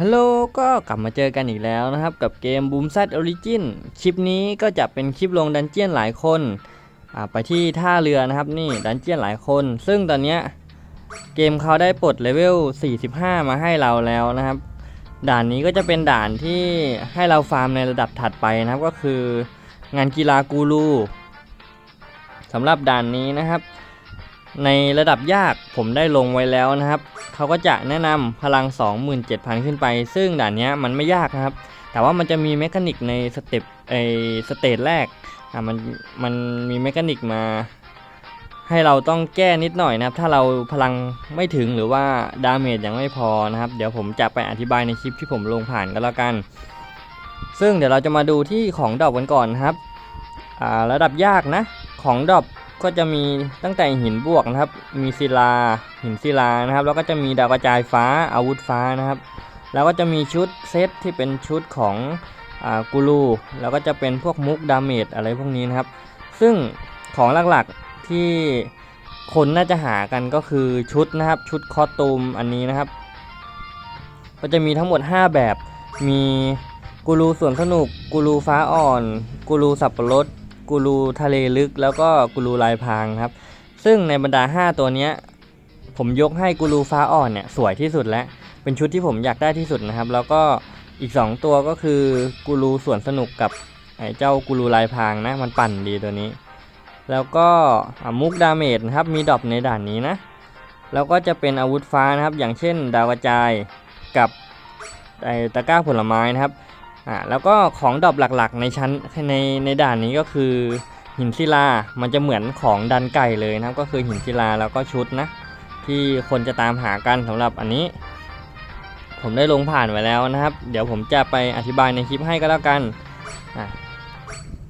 ฮัลโหลก็กลับมาเจอกันอีกแล้วนะครับ กับเกม Boom s a t Origin คลิปนี้ก็จะเป็นคลิปลงดันเจียนหลายคนไปที่ท่าเรือนะครับนี่ดันเจียนหลายคน ซึ่งตอนนี้เกมเขาได้ปลดเลเวล 45 มาให้เราแล้วนะครับ ด่านนี้ก็จะเป็นด่านที่ให้เราฟาร์มในระดับถัดไปนะครับก็คืองานกีฬากูรูสำหรับด่านนี้นะครับ ในระดับยากผมได้ลงไว้แล้วนะครับ เขาก็จะแนะนำพลัง 27,000 ขึ้นไป ซึ่งด่านนี้มันไม่ยากนะครับ แต่ว่ามันจะมีเมคานิกในสเต็ปไอสเตจแรกอะมันมันมีเมคานิกมาให้เราต้องแก้นิดหน่อยนะครับ ถ้าเราพลังไม่ถึงหรือว่าดาเมจยังไม่พอนะครับ เดี๋ยวผมจะไปอธิบายในคลิปที่ผมลงผ่านก็แล้วกัน ซึ่งเดี๋ยวเราจะมาดูที่ของดรอปกันก่อนนะครับอ่าระดับยากนะ ของดรอป ก็จะมีตั้งแต่หินบวกนะครับ มีศิลา หินศิลานะครับ แล้วก็จะมีดาวกระจายฟ้าอาวุธฟ้านะครับ แล้วก็จะมีชุดเซตที่เป็นชุดของอกูรูแล้วก็จะเป็นพวกมุกดาเมจอะไรพวกนี้นะครับ ซึ่งของหลักๆที่คนน่าจะหากันก็คือชุดนะครับ ชุดคอสตูมอันนี้นะครับ ก็จะมีทั้งหมด 5 แบบ มีกูรูสวนสนุก กูรูฟ้าอ่อน กูรูสับปะรด กูรูทะเลลึก แล้วก็กูรูลายพรางครับ ซึ่งในบรรดา 5 ตัวเนี้ยผมยกให้กูรูฟ้าอ่อนเนี่ยสวยที่สุดแล้ว เป็นชุดที่ผมอยากได้ที่สุดนะครับ แล้วก็อีก 2 ตัวก็คือกูรูสวนสนุกกับไอ้เจ้ากูรูลายพรางนะ มันปั่นดีตัวนี้ แล้วก็มุกดาเมจนะครับมีดรอปในด่านนี้นะแล้วก็จะเป็นอาวุธฟ้านะครับ อย่างเช่น ดาวกระจายกับไอ้ตะกร้าผลไม้นะครับ อ่าแล้วก็ของดรอปหลักๆ ในชั้นในในด่านนี้ก็คือหินศิลา มันจะเหมือนของดันไก่เลยนะครับ ก็คือหินศิลาแล้วก็ชุดนะ ที่คนจะตามหากันสำหรับอันนี้ ผมได้ลงผ่านไว้แล้วนะครับ เดี๋ยวผมจะไปอธิบายในคลิปให้ก็แล้วกันอะ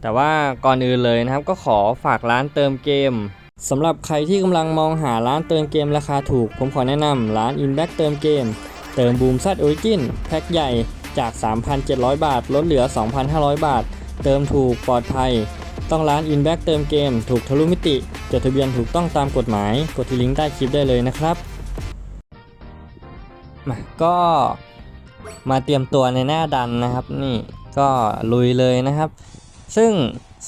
แต่ว่าก่อนอื่นเลยนะครับ ก็ขอฝากร้านเติมเกมสำหรับใครที่กำลังมองหาร้านเติมเกมราคาถูก ผมขอแนะนำร้าน i n b a c k เติมเกม เติมบูมซัดออริจินแพ็คใหญ่ จาก 3,700 บาท ลดเหลือ 2,500 บาท เติมถูกปลอดภัย ต้องร้าน i n b a c k เติมเกม ถูกทะลุมิติ จดทะเบียนถูกต้องตามกฎหมาย กดที่ลิงก์ใต้คลิปได้เลยนะครับมาก็มาเตรียมตัวในหน้าดันนะครับ นี่ก็ลุยเลยนะครับ ซึ่ง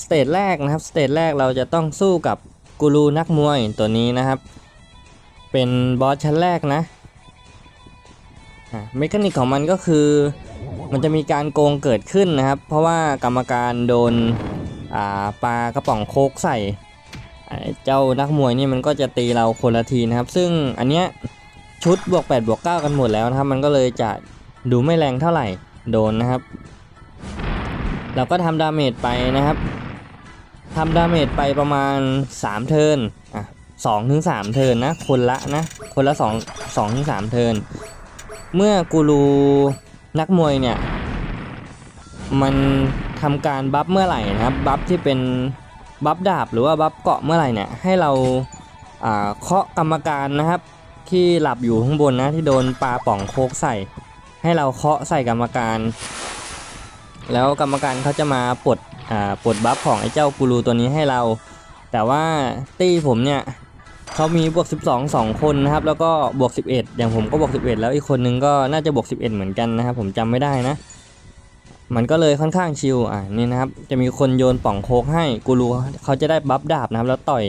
สเตจแรกนะครับสเตจแรกเราจะต้องสู้กับกูรูนักมวยตัวนี้นะครับ เป็นบอสชั้นแรกนะ เมคานิกของมันก็คือ มันจะมีการโกงเกิดขึ้นนะครับ เพราะว่ากรรมการโดนปลากระป๋องโคกใส่ เจ้านักมวยนี่มันก็จะตีเราคนละทีนะครับ ซึ่งอันเนี้ยชุดบวก8บวก9กันหมดแล้วนะครับ มันก็เลยจะดูไม่แรงเท่าไหร่โดนนะครับ เราก็ทำดาเมจไปนะครับทำดาเมจไปประมาณ 3 เทิร์นอะสองถึงสามเทิร์นนะ คนละนะ คนละ2 2ถึง3เทิร์น เมื่อกูรูนักมวยเนี่ย มันทำการบัฟเมื่อไหร่นะครับบัฟที่เป็นบัฟดาบหรือว่าบัฟเกาะเมื่อไหร่เนี่ยให้เราเคาะกรรมการนะครับ ที่หลับอยู่ข้างบนนะที่โดนปลาป่องโคกใส่ ให้เราเคาะใส่กรรมการ แล้วกรรมการเขาจะมาปลดปลดบัฟของไอ้เจ้ากูรูตัวนี้ให้เรา แต่ว่าตี้ผมเนี่ย เขามีบวก 12 2 คนนะครับ แล้วก็บวก 11 อย่างผมก็บวก 11 แล้วอีกคนนึงก็น่าจะบวก 11 เหมือนกันนะครับ ผมจำไม่ได้นะ มันก็เลยค่อนข้างชิลอะนี่นะครับ จะมีคนโยนป่องโคกให้กูรูเขาจะได้บัฟดาบนะครับ แล้วต่อย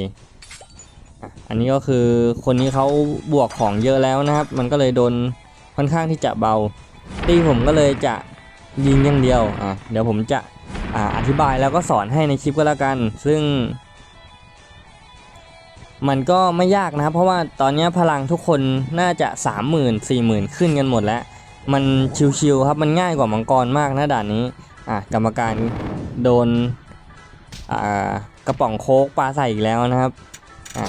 อันนี้ก็คือคนนี้เขาบวกของเยอะแล้วนะครับ มันก็เลยโดนค่อนข้างที่จะเบา ตีผมก็เลยจะยิงอย่างเดียวอะเดี๋ยวผมจะอ่าอธิบายแล้วก็สอนให้ในคลิปก็แล้วกัน ซึ่ง มันก็ไม่ยากนะครับ เพราะว่าตอนนี้พลังทุกคนน่าจะ 30,000 40,000 ขึ้นกันหมดแล้ว มันชิวๆครับมันง่ายกว่ามังกรมากนะด่านนี้อะกรรมการโดนอ่ากระป๋องโค้กปลาใส่อีกแล้วนะครับอะ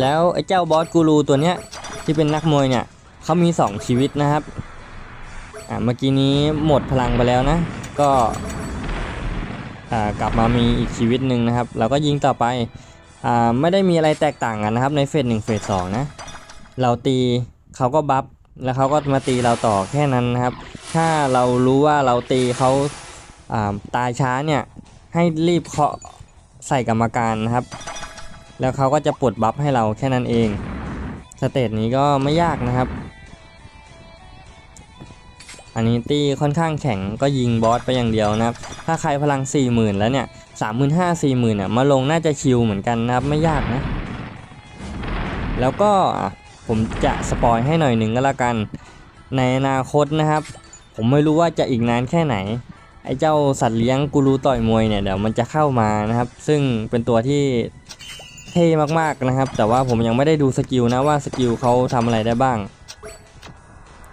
แล้วไอ้เจ้าบอสกูรูตัวเนี้ยที่เป็นนักมวยเนี่ยเขามี 2 ชีวิตนะครับอะเมื่อกี้นี้หมดพลังไปแล้วนะ ก็ กลับมามีอีกชีวิตหนึ่งนะครับ เราก็ยิงต่อไปอไม่ได้มีอะไรแตกต่างกันนะครับในเฟสหนึ่งเฟสสองนะ เราตีเขาก็บัฟแล้วเขาก็มาตีเราต่อแค่นั้นนะครับ ถ้าเรารู้ว่าเราตีเขาาตายช้าเนี่ยให้รีบเคาะใส่กรรมการนะครับ แล้วเขาก็จะปลดบัฟให้เราแค่นั้นเอง สเตจนี้ก็ไม่ยากนะครับ อันนี้ตีค่อนข้างแข็งก็ยิงบอสไปอย่างเดียวนะครับ ถ้าใครพลัง 40,000 แล้วเนี่ย35,000 40,000เนี่ยมาลงน่าจะชิลเหมือนกันนะครับไม่ยากนะ แล้วก็ผมจะสปอยให้หน่อยหนึ่งก็แล้วกัน ในอนาคตนะครับ ผมไม่รู้ว่าจะอีกนานแค่ไหน ไอ้เจ้าสัตว์เลี้ยงกูรูต่อยมวยเนี่ยเดี๋ยวมันจะเข้ามานะครับ ซึ่งเป็นตัวที่เท่มากๆนะครับ แต่ว่าผมยังไม่ได้ดูสกิลนะว่าสกิลเขาทำอะไรได้บ้าง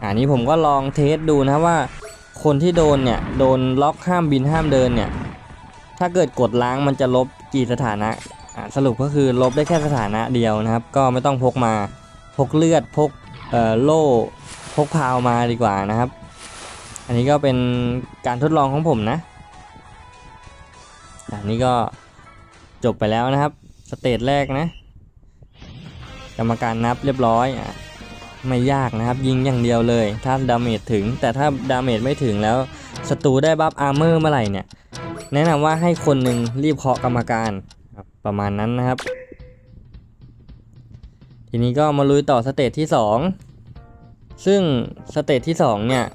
อันนี้ผมก็ลองเทสดูนะว่า คนที่โดนเนี่ยโดนล็อกห้ามบินห้ามเดินเนี่ยถ้าเกิดกดล้างมันจะลบกี่สถานะอะสรุปก็คือลบได้แค่สถานะเดียวนะครับ ก็ไม่ต้องพกมาพกเลือดพกโล่พกพาวมาดีกว่านะครับ อันนี้ก็เป็นการทดลองของผมนะอันนี้ก็จบไปแล้วนะครับ สเตจแรกนะ กรรมการนับเรียบร้อยอะ ไม่ยากนะครับ ยิงอย่างเดียวเลย ถ้าดาเมจถึง แต่ถ้าดาเมจไม่ถึงแล้วศัตรูได้บัฟอาร์เมอร์เมื่อไหร่เนี่ย แนะนำว่าให้คนหนึ่งรีบเคาะกรรมการประมาณนั้นนะครับ ทีนี้ก็มาลุยต่อสเตจที่ 2 ซึ่งสเตจที่ 2 เนี่ย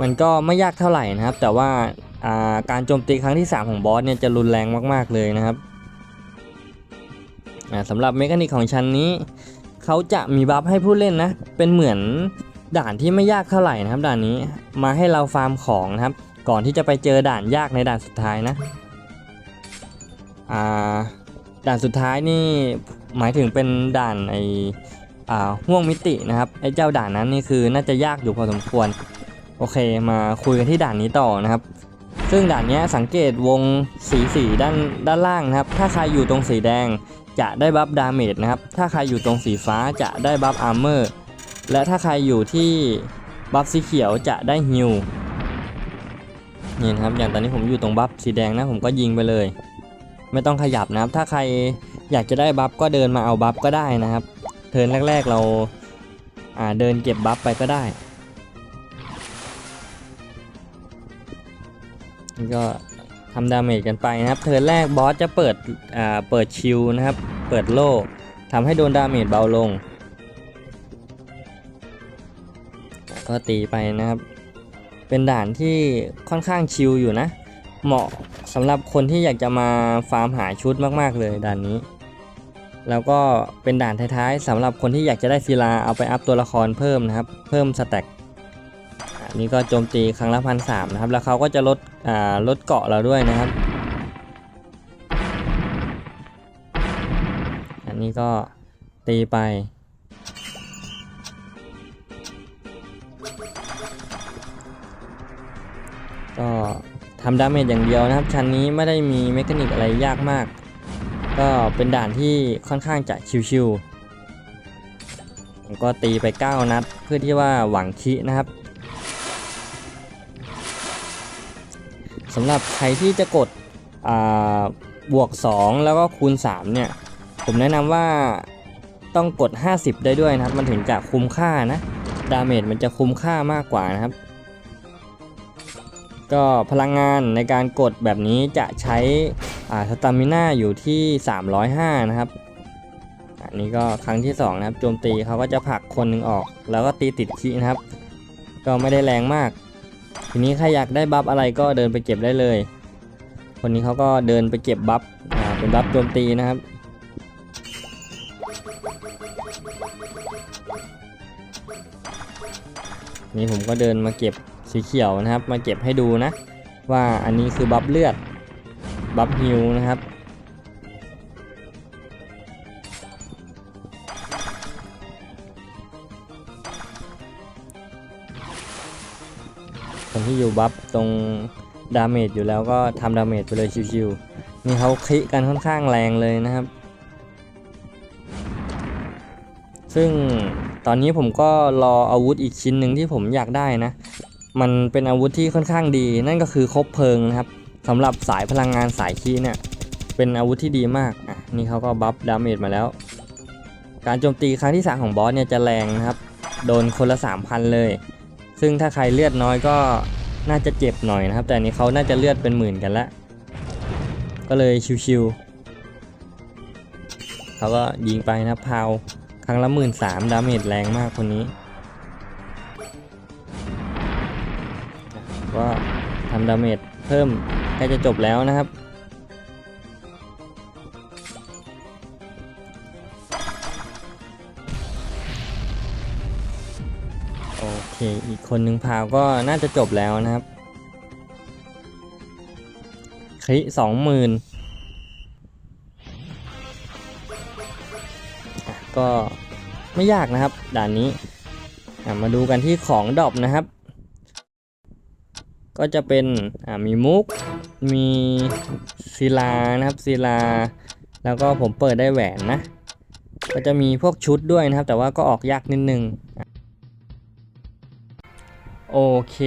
มันก็ไม่ยากเท่าไหร่นะครับ แต่ว่าาการโจมตีครั้งที่ 3 ของบอสเนี่ยจะรุนแรงมาก ๆ เลยนะครับสำหรับเมคานิกของชั้นนี้ เขาจะมีบัฟให้ผู้เล่นนะ เป็นเหมือนด่านที่ไม่ยากเท่าไหร่นะครับ ด่านนี้มาให้เราฟาร์มของนะครับ ก่อนที่จะไปเจอด่านยากในด่านสุดท้ายนะอ่าด่านสุดท้ายนี่หมายถึงเป็นด่านไออ่าห่วงมิตินะครับไอเจ้าด่านนั้นนี่คือน่าจะยากอยู่พอสมควรโอเคมาคุยกันที่ด่านนี้ต่อนะครับ ซึ่งด่านนี้สังเกตวงสีสีด้านด้านล่างนะครับ ถ้าใครอยู่ตรงสีแดง จะได้บัฟดาเมจนะครับ ถ้าใครอยู่ตรงสีฟ้าจะได้บัฟอาร์เมอร์ และถ้าใครอยู่ที่บัฟสีเขียวจะได้ฮิลนี่นะครับ อย่างตอนนี้ผมอยู่ตรงบัฟสีแดงนะ ผมก็ยิงไปเลย ไม่ต้องขยับนะครับ ถ้าใครอยากจะได้บัฟก็เดินมาเอาบัฟก็ได้นะครับ เทิร์นแรก ๆเราอ่าเดินเก็บบัฟไปก็ได้ก็ ทำดาเมจกันไปนะครับ เทิร์นแรกบอสจะเปิดอ่าเปิดชิลนะครับ เปิดโล่ทำให้โดนดาเมจเบาลง ก็ตีไปนะครับ เป็นด่านที่ค่อนข้างชิลอยู่นะ เหมาะสำหรับคนที่อยากจะมาฟาร์มหาชุดมากๆเลยด่านนี้ แล้วก็เป็นด่านท้ายๆสำหรับคนที่อยากจะได้ศิลาเอาไปอัพตัวละครเพิ่มนะครับ เพิ่มสแต็ก นนี้ก็โจมตีครั้งละพันสามนะครับ แล้วเขาก็จะลดอ่าลดเกาะเราด้วยนะครับ อันนี้ก็ตีไป ก็ทำดาเมจอย่างเดียวนะครับ ชั้นนี้ไม่ได้มีเมคานิกอะไรยากมาก ก็เป็นด่านที่ค่อนข้างจะชิวๆผมก็ตีไป 9 นัด เพื่อที่ว่าหวังคินะครับ สำหรับใครที่จะกดบวก 2 แล้วก็คูณ 3 เนี่ย ผมแนะนำว่าต้องกด 50 ได้ด้วยนะครับ มันถึงจะคุ้มค่านะ ดาเมจมันจะคุ้มค่ามากกว่านะครับ ก็พลังงานในการกดแบบนี้จะใช้สตามิน่าอยู่ที่ 305 นะครับ อันนี้ก็ครั้งที่ 2 นะครับ โจมตีเขาก็จะผลักคนหนึ่งออก แล้วก็ตีติดคีนะครับ ก็ไม่ได้แรงมาก ทีนี้ใครอยากได้บัฟอะไรก็เดินไปเก็บได้เลย คนนี้เขาก็เดินไปเก็บบัฟเป็นบัฟโจมตีนะครับ นี่ผมก็เดินมาเก็บสีเขียวนะครับ มาเก็บให้ดูนะ ว่าอันนี้คือบัฟเลือดบัฟฮิวนะครับ ที่อยู่บัฟตรงดาเมจอยู่แล้วก็ทำดาเมจไปเลยชิวๆนี่เขาคลิกันค่อนข้างแรงเลยนะครับ ซึ่งตอนนี้ผมก็รออาวุธอีกชิ้นหนึ่งที่ผมอยากได้นะ มันเป็นอาวุธที่ค่อนข้างดี นั่นก็คือคบเพลิงนะครับสำหรับสายพลังงานสายคีเนี่ยเป็นอาวุธที่ดีมากอะนี่เขาก็บัฟดาเมจมาแล้ว การโจมตีครั้งที่3ของบอสเนี่ยจะแรงนะครับ โดนคนละ3,000เลย ซึ่งถ้าใครเลือดน้อยก็น่าจะเจ็บหน่อยนะครับ แต่อันนี้เขาน่าจะเลือดเป็นหมื่นกันล้วก็เลยชิวๆเขาก็ยิงไปนะพาวครั้งละหมื่นสามดาเมจแรงมากคนนี้ก็ทำดาเมจเพิ่มใกล้จะจบแล้วนะครับ อเคอีกคนหนึ่งพาวก็น่าจะจบแล้วนะครับ คลิสองหมื่นก็ไม่ยากนะครับ ด่านนี้ มาดูกันที่ของดรอปนะครับ ก็จะเป็นมีมุก มีศิลานะครับศิลา แล้วก็ผมเปิดได้แหวนนะ ก็จะมีพวกชุดด้วยนะครับ แต่ว่าก็ออกยากนิดนึง โอเค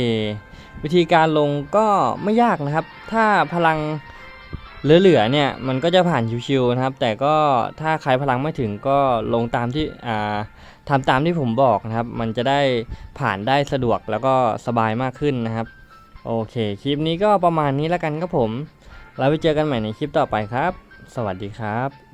วิธีการลงก็ไม่ยากนะครับ ถ้าพลังเหลือๆเนี่ยมันก็จะผ่านชิวๆนะครับ แต่ก็ถ้าใครพลังไม่ถึงก็ลงตามที่อ่าทำตามที่ผมบอกนะครับ มันจะได้ผ่านได้สะดวกแล้วก็สบายมากขึ้นนะครับ โอเค คลิปนี้ก็ประมาณนี้แล้วกันครับผม แล้วไปเจอกันใหม่ในคลิปต่อไปครับ สวัสดีครับ